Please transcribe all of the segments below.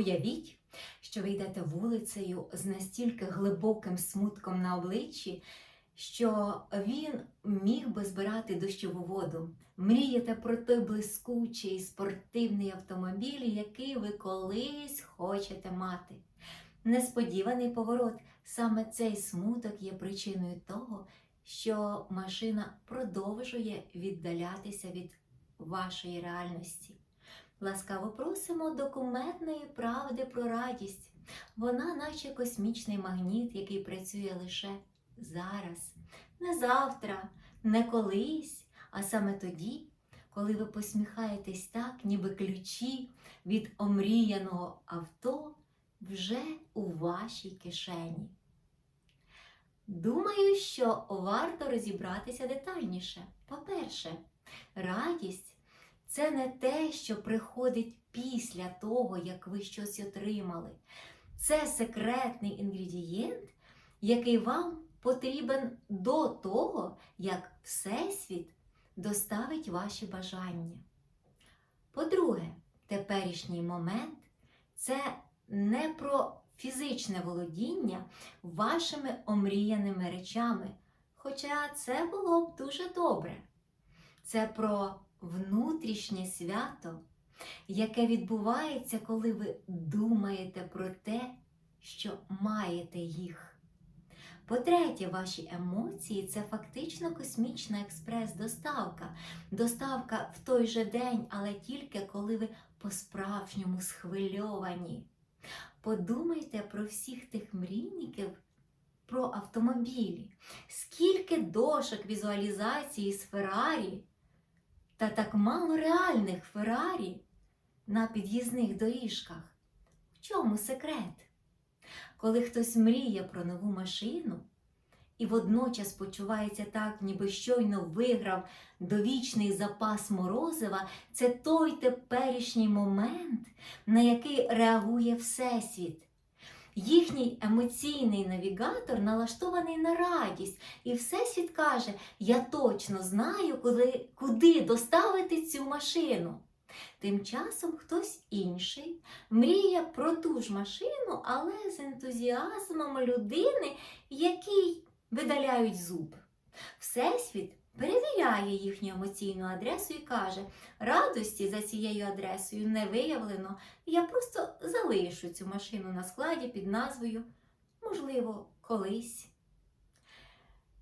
Уявіть, що ви йдете вулицею з настільки глибоким смутком на обличчі, що він міг би збирати дощову воду. Мрієте про той блискучий спортивний автомобіль, який ви колись хочете мати. Несподіваний поворот. Саме цей смуток є причиною того, що машина продовжує віддалятися від вашої реальності. Ласкаво просимо документної правди про радість. Вона, наче космічний магніт, який працює лише зараз, не завтра, не колись, а саме тоді, коли ви посміхаєтесь так, ніби ключі від омріяного авто вже у вашій кишені. Думаю, що варто розібратися детальніше. По-перше, радість це не те, що приходить після того, як ви щось отримали. Це секретний інгредієнт, який вам потрібен до того, як Всесвіт доставить ваші бажання. По-друге, теперішній момент це не про фізичне володіння вашими омріяними речами, хоча це було б дуже добре. Це про внутрішнє свято, яке відбувається, коли ви думаєте про те, що маєте їх. По-третє, ваші емоції це фактично космічна експрес-доставка. Доставка в той же день, але тільки коли ви по-справжньому схвильовані. Подумайте про всіх тих мрійників, про автомобілі. Скільки дошок візуалізації з Феррарі та так мало реальних Феррарі на під'їзних доріжках. В чому секрет? Коли хтось мріє про нову машину і водночас почувається так, ніби щойно виграв довічний запас морозива, це той теперішній момент, на який реагує Всесвіт. Їхній емоційний навігатор налаштований на радість, і Всесвіт каже: Я точно знаю, куди, куди доставити цю машину. Тим часом хтось інший мріє про ту ж машину, але з ентузіазмом людини, якій видаляють зуб. Всесвіт перевіряє їхню емоційну адресу і каже: радості за цією адресою не виявлено, я просто залишу цю машину на складі під назвою, можливо, колись.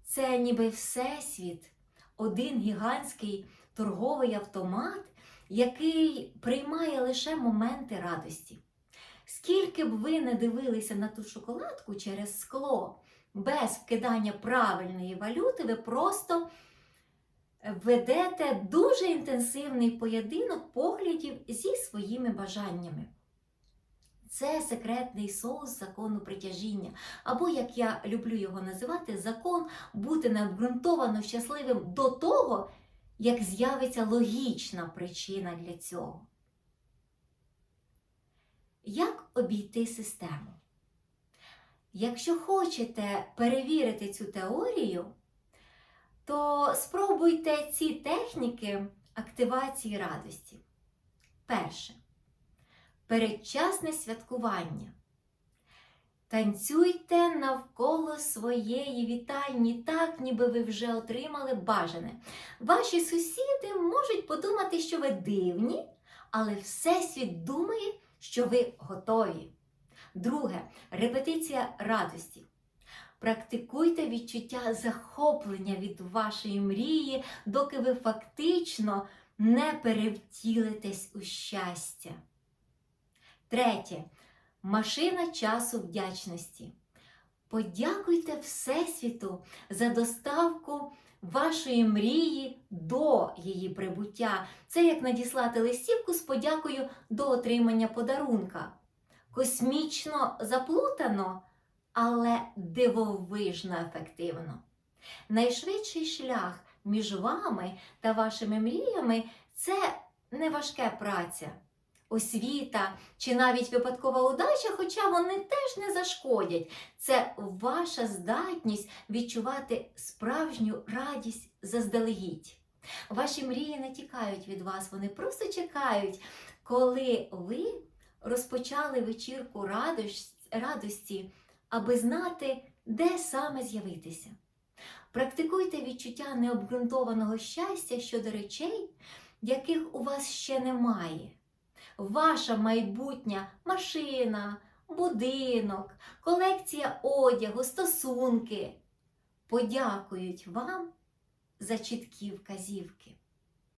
Це ніби Всесвіт, один гігантський торговий автомат, який приймає лише моменти радості. Скільки б ви не дивилися на ту шоколадку через скло, без вкидання правильної валюти, ви просто ведете дуже інтенсивний поєдинок поглядів зі своїми бажаннями. Це секретний соус закону притяжіння, або, як я люблю його називати, закон бути необґрунтовано щасливим до того, як з'явиться логічна причина для цього. Як обійти систему? Якщо хочете перевірити цю теорію, то спробуйте ці техніки активації радості. Перше. Передчасне святкування. Танцюйте навколо своєї вітальні, так, ніби ви вже отримали бажане. Ваші сусіди можуть подумати, що ви дивні, але Всесвіт думає, що ви готові. Друге репетиція радості. Практикуйте відчуття захоплення від вашої мрії, доки ви фактично не перевтілитесь у щастя. Третє. Машина часу вдячності. Подякуйте Всесвіту за доставку вашої мрії до її прибуття. Це як надіслати листівку з подякою до отримання подарунка. Космічно заплутано, але дивовижно ефективно. Найшвидший шлях між вами та вашими мріями це не важка праця освіта чи навіть випадкова удача, хоча вони теж не зашкодять. Це ваша здатність відчувати справжню радість заздалегідь. Ваші мрії не тікають від вас, вони просто чекають, коли ви розпочали вечірку радості, аби знати, де саме з'явитися. Практикуйте відчуття необґрунтованого щастя щодо речей, яких у вас ще немає. Ваша майбутня машина, будинок, колекція одягу, стосунки подякують вам за чіткі вказівки.